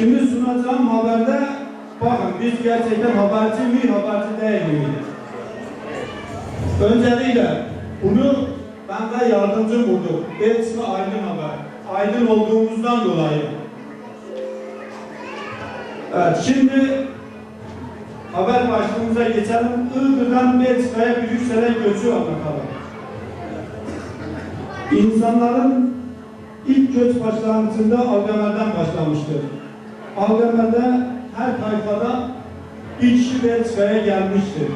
Şimdi sunacağım haberde bakın biz gerçekten haberci mi haberci değil miyiz? Öncelikle bunu ben de yardımcı buldum. Belçika Aydın Haber. Aydın olduğumuzdan dolayı. Evet şimdi haber başlığımıza geçelim. Iğdır'dan Belçika'ya Brüksel'e göçü anlatalım. İnsanların ilk göç başlangıcında Algemer'den başlamıştır. Algemer'de her tayfada bir kişi Belçika'ya gelmiştir.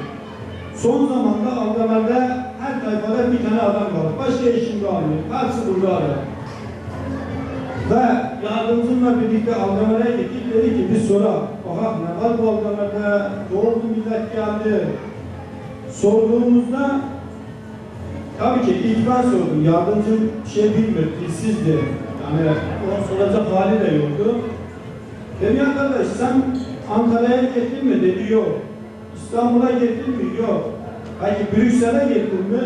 Son zamanda Algemer'de her tayfada bir tane adam var. Başka işinde almıyor. Hepsi burada arıyor. Ve yardımcımla birlikte Algemer'e gittik. Dedi ki bir sonra. Aha ne var bu Algemer'de? Doğru millet geldi. Sorduğumuzda Tabii ki ilk ben sordum. Yardımcım bir şey bilmiyor, dilsizdi. Yani onun soracak hali de yoktu. Dedim ya kardeş sen Ankara'ya gittin mi? Dedi yok. İstanbul'a gittin mi? Yok. Peki Brüksel'e gittin mi?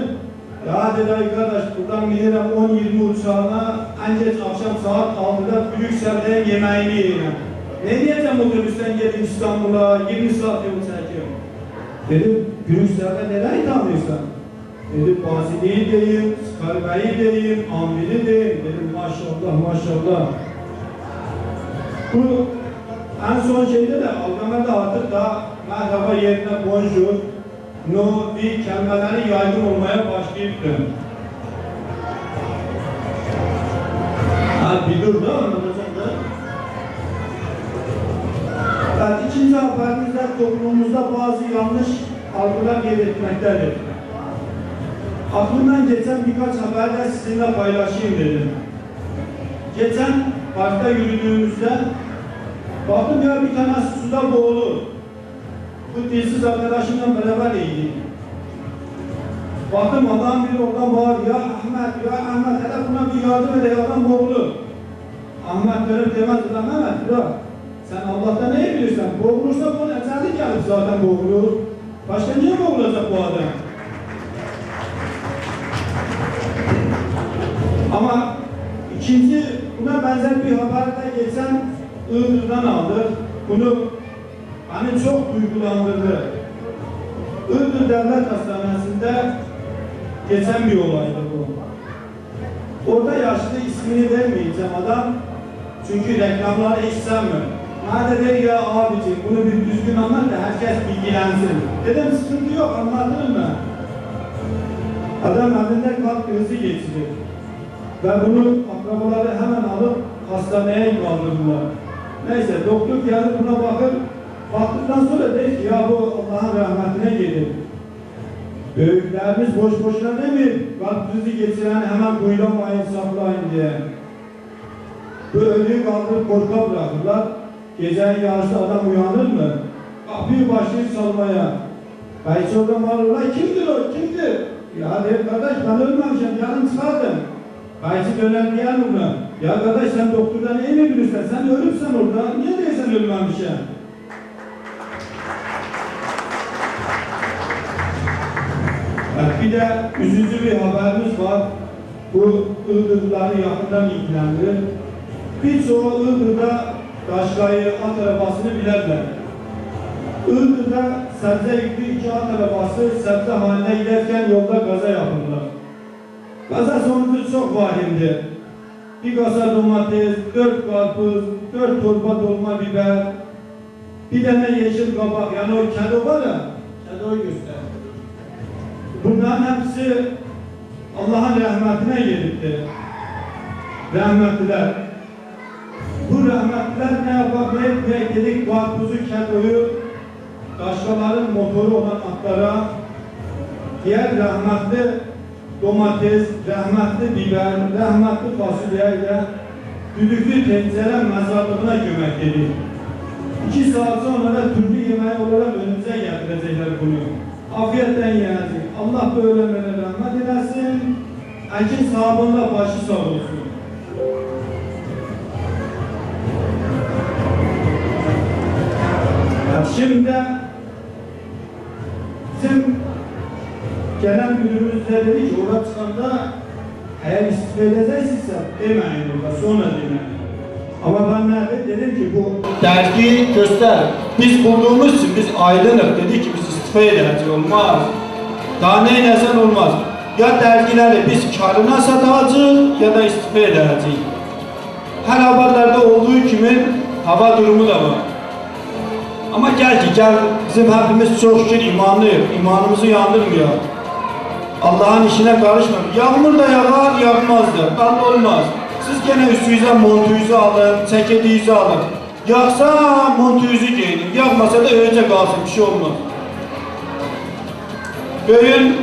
Ya dedi ay kardeş buradan bilirim 10-20 uçağına geç akşam saat 6'da Brüksel'de yemeğini yiyeceğim. Ne diyeceğim otobüsten gelip İstanbul'a 20 saat yol çekiyorum. Dedim Brüksel'de neler tanıyorsun? Dedim Basili'yi deyim, Skarbe'yi deyim, Ambil'i deyim. Dedim maşallah maşallah. Bu en son şeyde de Algamer'de artık da merhaba yerine bonjour, no bir kelimeleri yaygın olmaya başlayıptı. Ha bir dur da anlatacağım da. Evet, ikinci haberimizde toplumumuzda bazı yanlış algılar yer etmektedir. Aklımdan geçen birkaç haber de sizinle paylaşayım dedim. Geçen parkta yürüdüğümüzde baktım ya bir tanesi suda boğulur. Bu dilsiz arkadaşımla beraber iyiydik. Baktım adam biri oradan bağırıyor. Ya Ahmet, ya Ahmet hele buna bir yardım ede adam boğulur. Ahmet dönüp demez adam Mehmet bırak. Sen Allah'tan ne biliyorsun? Boğulursa bu eceli gelip zaten boğulur. Başka niye boğulacak bu adam? Ama ikinci buna benzer bir haber de geçen Iğdır'dan aldık. Bunu hani çok duygulandırdı. Iğdır Devlet Hastanesi'nde geçen bir olaydı bu. Orada yaşlı ismini vermeyeceğim adam. Çünkü reklamları hiç sevmiyor. Hadi der ya abicim bunu bir düzgün anlat da herkes bilgilensin. Dedim sıkıntı yok anlatırım ben. Adam elinden kalp krizi geçirdi. Ve bunu akrabaları hemen alıp hastaneye kaldırdılar. Neyse doktor geldi buna bakıp baktıktan sonra dedi ki ya bu Allah'ın rahmetine gelir. Büyüklerimiz boş boşuna demir. Kalp krizi geçiren hemen kuyulamayın saklayın diye. Bu ölüyü kaldırıp korka bırakırlar. Gece yarısı adam uyanır mı? Kapıyı başlayıp salmaya. Belki orada mal ola kimdir o? Kimdir? Ya der kardeş ben ölmemişim canım çıkardım. Belki döner diyen ona. Ya kardeş sen doktordan iyi mi bilirsen? Sen ölürsen orada. Niye değilsen ölmemişsin? Evet, bir de üzücü bir haberimiz var. Bu Iğdırlıları yakından ilgilendirir. Birçoğu Iğdır'da Kaşkay'ı at arabasını bilirler. Iğdır'da sebze yüklü iki at arabası sebze haline giderken yolda gaza yapıldılar. Gaza sonucu çok vahimdi. Bir kasa domates, dört karpuz, dört torba dolma biber, bir tane yeşil kabak, yani o kado var ya, kadoyu göster. Bunların hepsi Allah'ın rahmetine gelipti. Rahmetliler. Bu rahmetliler ne yapar, ne etmeye dedik karpuzu, kadoyu, Kaşkaların motoru olan atlara, diğer rahmetli domates, rahmetli biber, rahmetli fasulyeyle düdüklü tencere mezarlığına gömektedir. İki saat sonra da türlü yemeği olarak önümüze getirecekler bunu. Afiyetten yiyecek. Allah böyle rahmet eylesin. Ekin sahabınla başı sağ olsun. Şimdi genel müdürümüz de dedi ki orada çıkanda eğer istifa edecekse demeyin orada sonra demeyin. Ama ben nerede dedim ki bu dergi göster. Biz bulduğumuz için biz aydınlık dedi ki biz istifa edeceğiz olmaz. Daha neylesen olmaz. Ya dergileri biz karına satacağız ya da istifa edeceğiz. Her haberlerde olduğu gibi hava durumu da var. Ama gel ki gel bizim hepimiz çok şükür imanlıyız. İmanımızı yandırmıyor. Allah'ın işine karışma. Yağmur da yağar, yağmaz da. Belli olmaz. Siz gene üstünüze montunuzu alın, ceketinizi alın. Yağsa montunuzu giyin. Yağmasa da öylece kalsın, bir şey olmaz. Bugün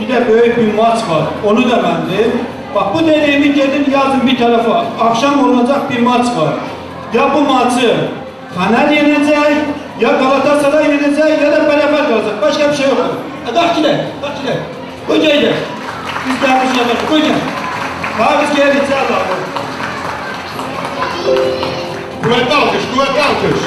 bir de büyük bir maç var. Onu da ben de. Bak bu dediğimi gelin yazın bir tarafa. Akşam olacak bir maç var. Ya bu maçı Fener yenecek, ya Galatasaray yenecek ya da beraber kalacak. Başka bir şey yok. E, kalk gidelim, kalk gidelim. Koca gidelim. Biz gelmiş yapalım, koca. Daha biz geleceğiz abi. Kuvvetli alkış, kuvvetli alkış.